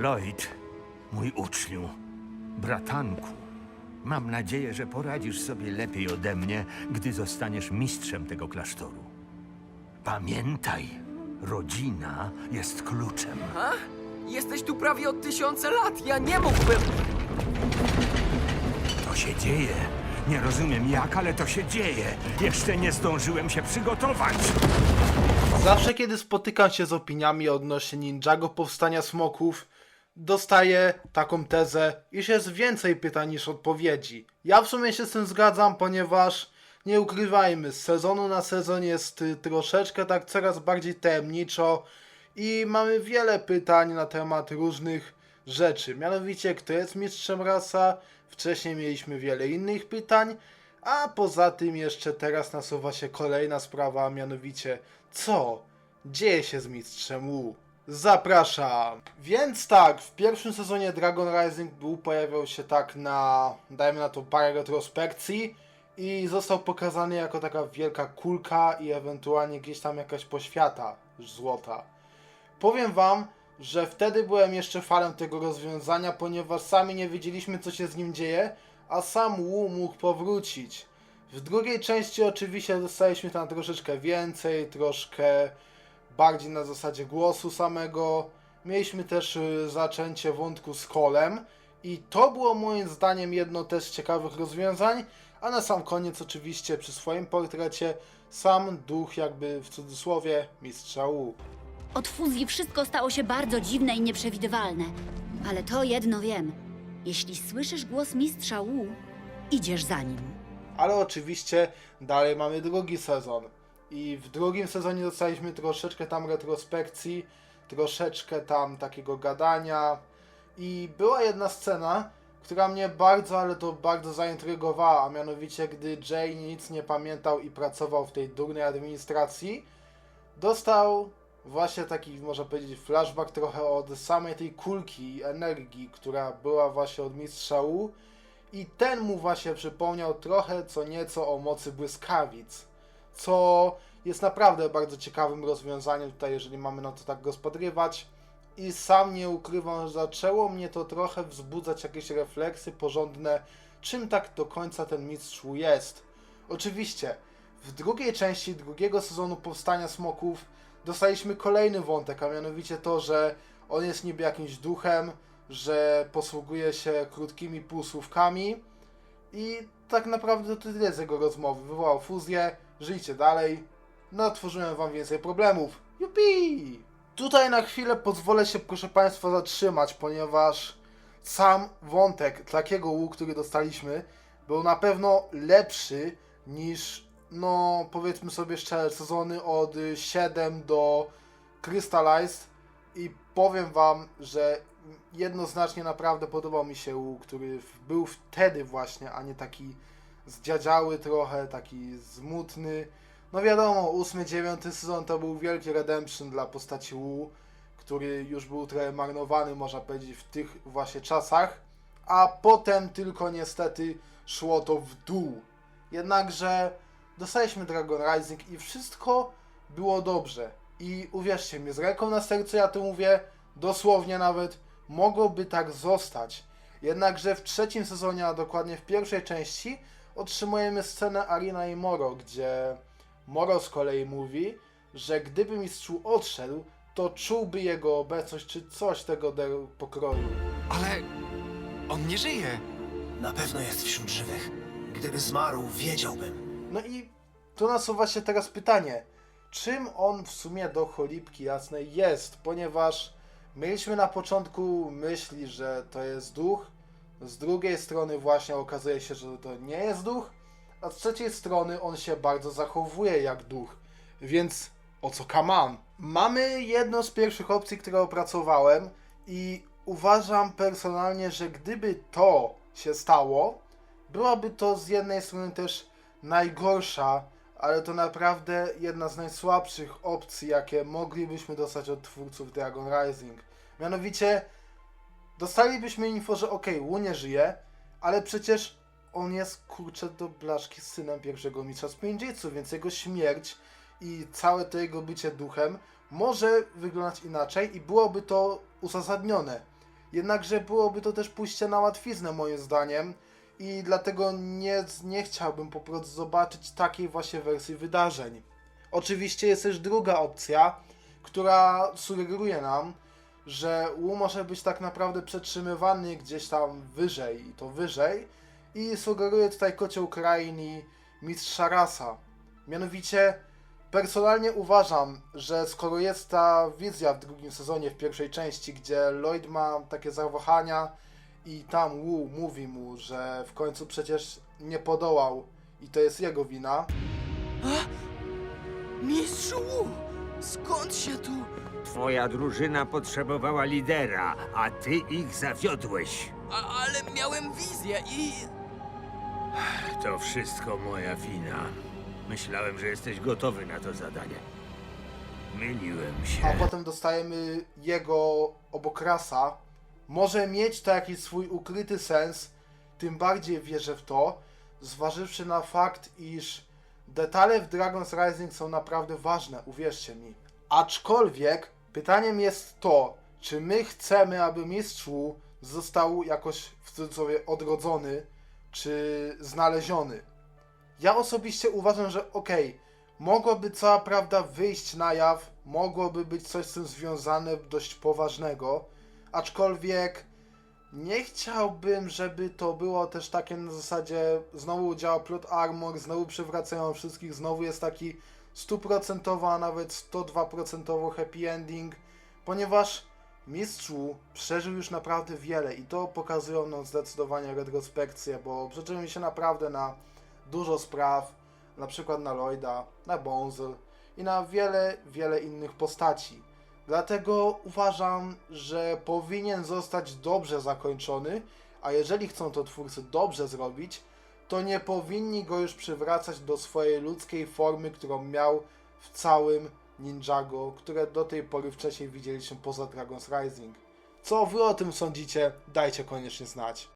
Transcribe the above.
Lloyd, mój uczniu, bratanku, mam nadzieję, że poradzisz sobie lepiej ode mnie, gdy zostaniesz mistrzem tego klasztoru. Pamiętaj, rodzina jest kluczem. A? Jesteś tu prawie od tysiące lat. Ja nie mógłbym. To się dzieje. Nie rozumiem jak, ale to się dzieje. Jeszcze nie zdążyłem się przygotować. Zawsze kiedy spotykam się z opiniami odnośnie Ninjago powstania smoków, dostaję taką tezę, iż jest więcej pytań niż odpowiedzi. Ja w sumie się z tym zgadzam, ponieważ nie ukrywajmy, z sezonu na sezon jest y, troszeczkę tak coraz bardziej tajemniczo i mamy wiele pytań na temat różnych rzeczy. Mianowicie, kto jest mistrzem rasa? Wcześniej mieliśmy wiele innych pytań, a poza tym jeszcze teraz nasuwa się kolejna sprawa, a mianowicie co dzieje się z mistrzem Wu? Zapraszam! Więc tak, w pierwszym sezonie Dragon Rising był, pojawiał się tak na, dajmy na to parę retrospekcji i został pokazany jako taka wielka kulka i ewentualnie gdzieś tam jakaś poświata złota. Powiem wam, że wtedy byłem jeszcze fanem tego rozwiązania, ponieważ sami nie wiedzieliśmy co się z nim dzieje, a sam Wu mógł powrócić. W drugiej części oczywiście dostaliśmy tam troszeczkę więcej, troszkę bardziej na zasadzie głosu samego. Mieliśmy też y, zaczęcie wątku z Kolem i to było moim zdaniem jedno też z ciekawych rozwiązań, a na sam koniec oczywiście przy swoim portrecie sam duch jakby w cudzysłowie mistrza Wu. Od fuzji wszystko stało się bardzo dziwne i nieprzewidywalne. Ale to jedno wiem. Jeśli słyszysz głos mistrza Wu, idziesz za nim. Ale oczywiście dalej mamy drugi sezon. I w drugim sezonie dostaliśmy troszeczkę tam retrospekcji, troszeczkę tam takiego gadania. I była jedna scena, która mnie bardzo, ale to bardzo zaintrygowała, a mianowicie gdy Jay nic nie pamiętał i pracował w tej durnej administracji, dostał właśnie taki, można powiedzieć, flashback trochę od samej tej kulki energii, która była właśnie od mistrza Wu. I ten mu właśnie przypomniał trochę co nieco o mocy błyskawic, co jest naprawdę bardzo ciekawym rozwiązaniem tutaj, jeżeli mamy na to tak gospodarować. I sam nie ukrywam, że zaczęło mnie to trochę wzbudzać jakieś refleksy porządne, czym tak do końca ten mistrz Wu jest. Oczywiście, w drugiej części drugiego sezonu Powstania Smoków dostaliśmy kolejny wątek, a mianowicie to, że on jest niby jakimś duchem, że posługuje się krótkimi półsłówkami i tak naprawdę to tyle z jego rozmowy. Wywołał fuzję, żyjcie dalej, no tworzyłem wam więcej problemów. Jupi! Tutaj na chwilę pozwolę się, proszę Państwa, zatrzymać, ponieważ sam wątek takiego Wu, który dostaliśmy, był na pewno lepszy niż, no powiedzmy sobie szczerze, sezony od y, 7 do Crystallized i powiem Wam, że jednoznacznie naprawdę podobał mi się Wu, który był wtedy właśnie, a nie taki zdziadziały trochę, taki zmutny. No wiadomo, 8-9 sezon to był wielki redemption dla postaci Wu, który już był trochę marnowany, można powiedzieć, w tych właśnie czasach, a potem tylko niestety szło to w dół. Jednakże dostaliśmy Dragon Rising i wszystko było dobrze. I uwierzcie mi, z ręką na sercu ja to mówię, dosłownie nawet, mogłoby tak zostać. Jednakże w trzecim sezonie, a dokładnie w pierwszej części, otrzymujemy scenę Arina i Moro, gdzie Moro z kolei mówi, że gdyby mistrzu odszedł, to czułby jego obecność czy coś tego pokroju. Ale on nie żyje. Na pewno jest wśród żywych. Gdyby zmarł, wiedziałbym. No i tu nasuwa się teraz pytanie, czym on w sumie do cholipki jasnej jest, ponieważ mieliśmy na początku myśli, że to jest duch, z drugiej strony właśnie okazuje się, że to nie jest duch, a z trzeciej strony on się bardzo zachowuje jak duch, więc o co kaman? Mamy jedną z pierwszych opcji, które opracowałem i uważam personalnie, że gdyby to się stało, byłaby to z jednej strony też najgorsza, ale to naprawdę jedna z najsłabszych opcji, jakie moglibyśmy dostać od twórców Dragon Rising. Mianowicie dostalibyśmy info, że okej, Wu nie żyje, ale przecież on jest kurczę do blaszki synem pierwszego mistrza Spinjitsu, więc jego śmierć i całe to jego bycie duchem może wyglądać inaczej i byłoby to uzasadnione. Jednakże byłoby to też pójście na łatwiznę moim zdaniem i dlatego nie, nie chciałbym po prostu zobaczyć takiej właśnie wersji wydarzeń. Oczywiście jest też druga opcja, która sugeruje nam, że Wu może być tak naprawdę przetrzymywany gdzieś tam wyżej i to wyżej i sugeruje tutaj kocioł kraini mistrza rasa. Mianowicie personalnie uważam, że skoro jest ta wizja w drugim sezonie, w pierwszej części, gdzie Lloyd ma takie zawahania i tam Wu mówi mu, że w końcu przecież nie podołał i to jest jego wina, Mistrzu Wu! Skąd się tu... Twoja drużyna potrzebowała lidera, a ty ich zawiodłeś. A, ale miałem wizję i... To wszystko moja wina. Myślałem, że jesteś gotowy na to zadanie. Myliłem a się. potem dostajemy jego obokrasa, może mieć to jakiś swój ukryty sens, tym bardziej wierzę w to, zważywszy na fakt, iż detale w Dragon's Rising są naprawdę ważne, uwierzcie mi. Aczkolwiek pytaniem jest to, czy my chcemy, aby mistrz Wu został jakoś w cudzysłowie odrodzony, czy znaleziony. Ja osobiście uważam, że okej, mogłaby cała prawda wyjść na jaw, mogłoby być coś z tym związane dość poważnego, aczkolwiek nie chciałbym, żeby to było też takie na zasadzie znowu działa plot armor, znowu przywracają wszystkich, znowu jest taki stuprocentowo, a nawet 102% happy ending, ponieważ mistrzu przeżył już naprawdę wiele i to pokazują nam zdecydowanie retrospekcje, bo przeczyłem się naprawdę na dużo spraw, na przykład na Lloyda, na Bonzel i na wiele, wiele innych postaci. Dlatego uważam, że powinien zostać dobrze zakończony, a jeżeli chcą to twórcy dobrze zrobić, to nie powinni go już przywracać do swojej ludzkiej formy, którą miał w całym Ninjago, które do tej pory wcześniej widzieliśmy poza Dragon's Rising. Co wy o tym sądzicie? Dajcie koniecznie znać.